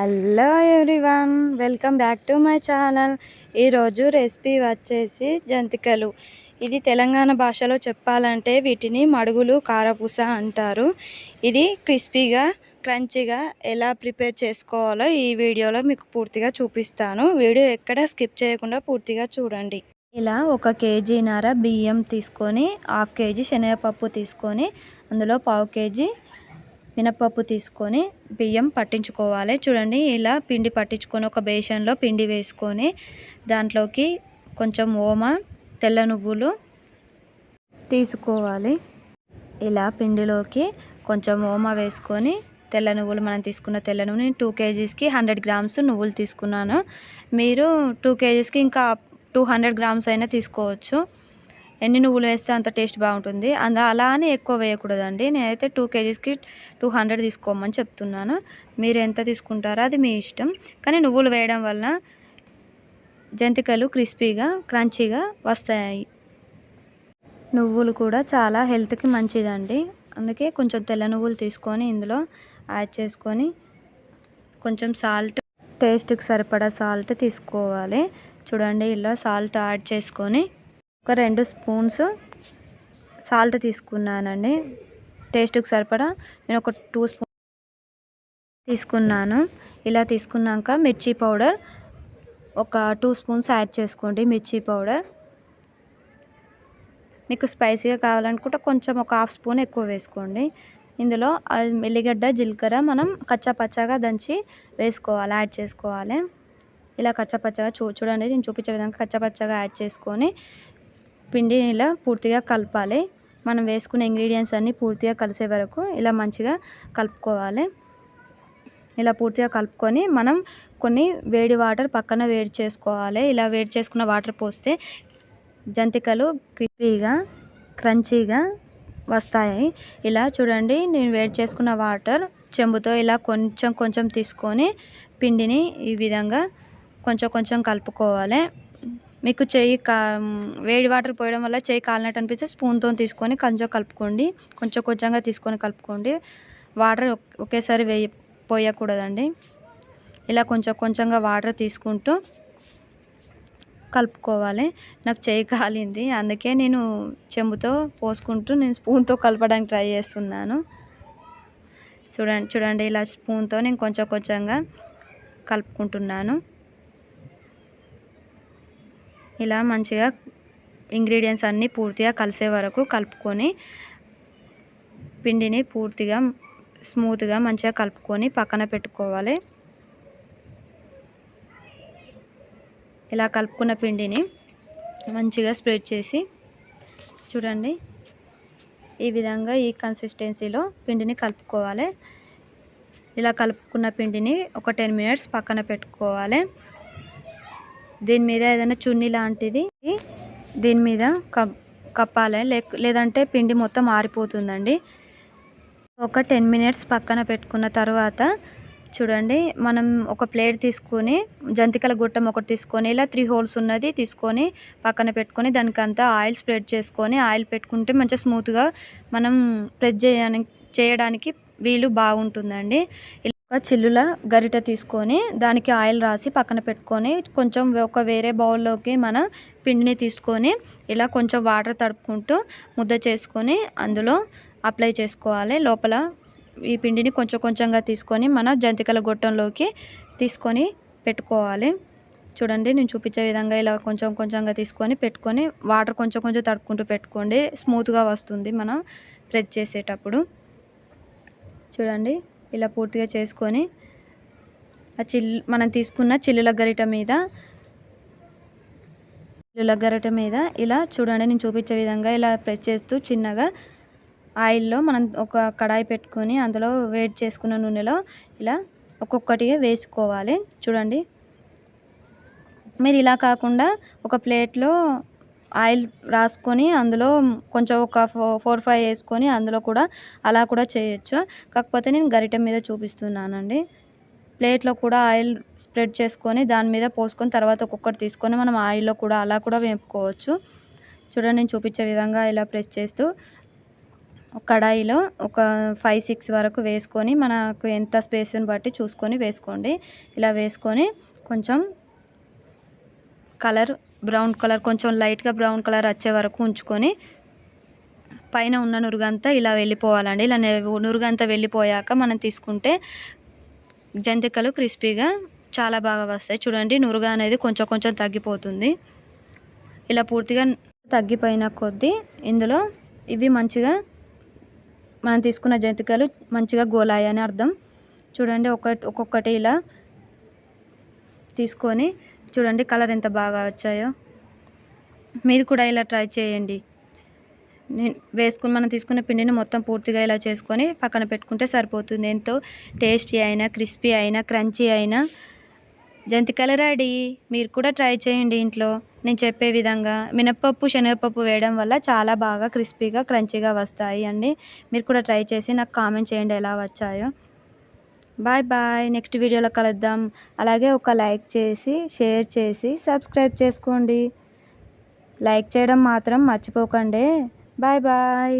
Hello everyone welcome back to my channel. ఈరోజు recipe వచ్చేసి జంతికలు. ఇది తెలంగాణ భాషలో చెప్పాలంటే వీటిని మడుగులు కారపూస అంటారు. ఇది క్రిస్పీగా క్రంచిగా ఎలా ప్రిపేర్ చేసుకోవాలో ఈ వీడియోలో మీకు పూర్తిగా చూపిస్తాను. వీడియో ఎక్కడ స్కిప్ చేయకుండా పూర్తిగా చూడండి. ఇలా ఒక కేజీన్నర బియ్యం తీసుకొని హాఫ్ కేజీ శనగపప్పు తీసుకొని అందులో పావు కేజీ మినపప్పు తీసుకొని బియ్యం పట్టించుకోవాలి. చూడండి ఇలా పిండి పట్టించుకొని ఒక బేషన్లో పిండి వేసుకొని దాంట్లోకి కొంచెం ఓమ తెల్ల నువ్వులు తీసుకోవాలి. ఇలా పిండిలోకి కొంచెం ఓమ వేసుకొని తెల్ల నువ్వులు మనం తీసుకున్న తెల్ల నువ్వులు నేను టూ కేజీస్కి హండ్రెడ్ గ్రామ్స్ నువ్వులు తీసుకున్నాను. మీరు టూ కేజీస్కి ఇంకా టూ హండ్రెడ్ గ్రామ్స్ అయినా తీసుకోవచ్చు. ఎన్ని నువ్వులు వేస్తే అంత టేస్ట్ బాగుంటుంది. అంద అలా అని ఎక్కువ వేయకూడదండి. నేనైతే టూ కేజీస్కి టూ హండ్రెడ్ తీసుకోమని చెప్తున్నాను. మీరు ఎంత తీసుకుంటారో అది మీ ఇష్టం. కానీ నువ్వులు వేయడం వలన జంతికలు క్రిస్పీగా క్రంచీగా వస్తాయి. నువ్వులు కూడా చాలా హెల్త్కి మంచిదండి. అందుకే కొంచెం తెల్ల నువ్వులు తీసుకొని ఇందులో యాడ్ చేసుకొని కొంచెం సాల్ట్ టేస్ట్కి సరిపడా సాల్ట్ తీసుకోవాలి. చూడండి ఇలా సాల్ట్ యాడ్ చేసుకొని ఒక రెండు స్పూన్స్ సాల్ట్ తీసుకున్నానండి. టేస్ట్కి సరిపడా. నేను ఒక టూ స్పూన్ తీసుకున్నాను. ఇలా తీసుకున్నాక మిర్చి పౌడర్ ఒక టూ స్పూన్స్ యాడ్ చేసుకోండి మిర్చి పౌడర్. మీకు స్పైసీగా కావాలనుకుంటే కొంచెం ఒక హాఫ్ స్పూన్ ఎక్కువ వేసుకోండి. ఇందులో ఎల్లిగడ్డ జీలకర్ర మనం కచ్చాపచ్చాగా దంచి వేసుకోవాలి యాడ్ చేసుకోవాలి. ఇలా కచ్చపచ్చగా చూ చూడండి నేను చూపించే విధంగా కచ్చపచ్చగా యాడ్ చేసుకొని పిండిని ఇలా పూర్తిగా కలపాలి. మనం వేసుకునే ఇంగ్రీడియంట్స్ అన్నీ పూర్తిగా కలిసే వరకు ఇలా మంచిగా కలుపుకోవాలి. ఇలా పూర్తిగా కలుపుకొని మనం కొన్ని వేడి వాటర్ పక్కన వేడి చేసుకోవాలి. ఇలా వేడి చేసుకున్న వాటర్ పోస్తే జంతికలు క్రిస్పీగా క్రంచీగా వస్తాయి. ఇలా చూడండి నేను వేడి చేసుకున్న వాటర్ చెంబుతో ఇలా కొంచెం కొంచెం తీసుకొని పిండిని ఈ విధంగా కొంచెం కొంచెం కలుపుకోవాలి. మీకు చెయ్యి కా వేడి వాటర్ పోయడం వల్ల చెయ్యి కాలినట్టు అనిపిస్తే స్పూన్తో తీసుకొని కొంచెం కలుపుకోండి. కొంచెం కొంచెంగా తీసుకొని కలుపుకోండి. వాటర్ ఒకేసారి వేయ పోయకూడదండి. ఇలా కొంచెం కొంచెంగా వాటర్ తీసుకుంటూ కలుపుకోవాలి. నాకు చేయి కాలింది. అందుకే నేను చెంబుతో పోసుకుంటూ నేను స్పూన్తో కలపడానికి ట్రై చేస్తున్నాను. చూడండి చూడండి ఇలా స్పూన్తో నేను కొంచెం కొంచెంగా కలుపుకుంటున్నాను. ఇలా మంచిగా ఇంగ్రీడియంట్స్ అన్నీ పూర్తిగా కలిసే వరకు కలుపుకొని పిండిని పూర్తిగా స్మూత్గా మంచిగా కలుపుకొని పక్కన పెట్టుకోవాలి. ఇలా కలుపుకున్న పిండిని మంచిగా స్ప్రెడ్ చేసి చూడండి ఈ విధంగా ఈ కన్సిస్టెన్సీలో పిండిని కలుపుకోవాలి. ఇలా కలుపుకున్న పిండిని ఒక టెన్ మినిట్స్ పక్కన పెట్టుకోవాలి. దీని మీద ఏదైనా చున్నీ లాంటిది దీని మీద కప్ కప్పాలి లేదంటే పిండి మొత్తం ఆరిపోతుందండి. ఒక టెన్ మినిట్స్ పక్కన పెట్టుకున్న తర్వాత చూడండి మనం ఒక ప్లేట్ తీసుకొని జంతికల గుట్టం ఒకటి తీసుకొని ఇలా త్రీ హోల్స్ ఉన్నది తీసుకొని పక్కన పెట్టుకొని దానికంతా ఆయిల్ స్ప్రెడ్ చేసుకొని ఆయిల్ పెట్టుకుంటే మంచిగా స్మూత్గా మనం ప్రెస్ చేయడానికి చేయడానికి వీలు బాగుంటుందండి. ఒక చిల్లుల గరిట తీసుకొని దానికి ఆయిల్ రాసి పక్కన పెట్టుకొని కొంచెం ఒక వేరే బౌల్లోకి మన పిండిని తీసుకొని ఇలా కొంచెం వాటర్ తడుపుకుంటూ ముద్ద చేసుకొని అందులో అప్లై చేసుకోవాలి. లోపల ఈ పిండిని కొంచెం కొంచెంగా తీసుకొని మన జంతికల గొట్టంలోకి తీసుకొని పెట్టుకోవాలి. చూడండి నేను చూపించే విధంగా ఇలా కొంచెం కొంచెంగా తీసుకొని పెట్టుకొని వాటర్ కొంచెం కొంచెం తడుపుకుంటూ పెట్టుకోండి. స్మూత్గా వస్తుంది మనం ప్రెస్ చేసేటప్పుడు. చూడండి ఇలా పూర్తిగా చేసుకొని ఆ చిల్ మనం తీసుకున్న చిల్లుల గరిట మీద చిల్లుల గరిట మీద ఇలా చూడండి నేను చూపించే విధంగా ఇలా ప్రెస్ చేస్తూ చిన్నగా ఆయిల్లో మనం ఒక కడాయి పెట్టుకొని అందులో వేడి చేసుకున్న నూనెలో ఇలా ఒక్కొక్కటిగా వేసుకోవాలి. చూడండి. మీరు ఇలా కాకుండా ఒక ప్లేట్లో ఆయిల్ రాసుకొని అందులో కొంచెం ఒక ఫోర్ ఫైవ్ వేసుకొని అందులో కూడా అలా కూడా చేయొచ్చు. కాకపోతే నేను గరిటె మీద చూపిస్తున్నానండి. ప్లేట్లో కూడా ఆయిల్ స్ప్రెడ్ చేసుకొని దాని మీద పోసుకొని తర్వాత ఒక్కొక్కటి తీసుకొని మనం ఆయిల్లో కూడా అలా కూడా వేపుకోవచ్చు. చూడండి నేను చూపించే విధంగా ఇలా ప్రెస్ చేస్తూ కడాయిలో ఒక ఫైవ్ సిక్స్ వరకు వేసుకొని మనకు ఎంత స్పేస్ని బట్టి చూసుకొని వేసుకోండి. ఇలా వేసుకొని కొంచెం కలర్ బ్రౌన్ కలర్ కొంచెం లైట్గా బ్రౌన్ కలర్ వచ్చే వరకు ఉంచుకొని పైన ఉన్న నురుగంతా ఇలా వెళ్ళిపోవాలండి. ఇలా నురుగంతా వెళ్ళిపోయాక మనం తీసుకుంటే జంతికలు క్రిస్పీగా చాలా బాగా వస్తాయి. చూడండి నురుగ అనేది కొంచెం కొంచెం తగ్గిపోతుంది. ఇలా పూర్తిగా తగ్గిపోయిన కొద్దీ ఇందులో ఇవి మంచిగా మనం తీసుకున్న జంతికలు మంచిగా గోలాయి అని అర్థం. చూడండి ఒక ఒక్కొక్కటి ఇలా తీసుకొని చూడండి కలర్ ఎంత బాగా వచ్చాయో. మీరు కూడా ఇలా ట్రై చేయండి. నేను వేసుకుని మనం తీసుకున్న పిండిని మొత్తం పూర్తిగా ఇలా చేసుకొని పక్కన పెట్టుకుంటే సరిపోతుంది. ఎంతో టేస్టీ అయినా క్రిస్పీ అయినా క్రంచీ అయినా. జంతికలు రెడీ. మీరు కూడా ట్రై చేయండి ఇంట్లో. నేను చెప్పే విధంగా మినప్పప్పు శనగపప్పు వేయడం వల్ల చాలా బాగా క్రిస్పీగా క్రంచీగా వస్తాయి అండి. మీరు కూడా ట్రై చేసి నాకు కామెంట్ చేయండి ఎలా వచ్చాయో. బాయ్ బాయ్ నెక్స్ట్ వీడియోలో కలుద్దాం. అలాగే ఒక లైక్ చేసి షేర్ చేసి సబ్స్క్రైబ్ చేసుకోండి. లైక్ చేయడం మాత్రం మర్చిపోకండి. Bye bye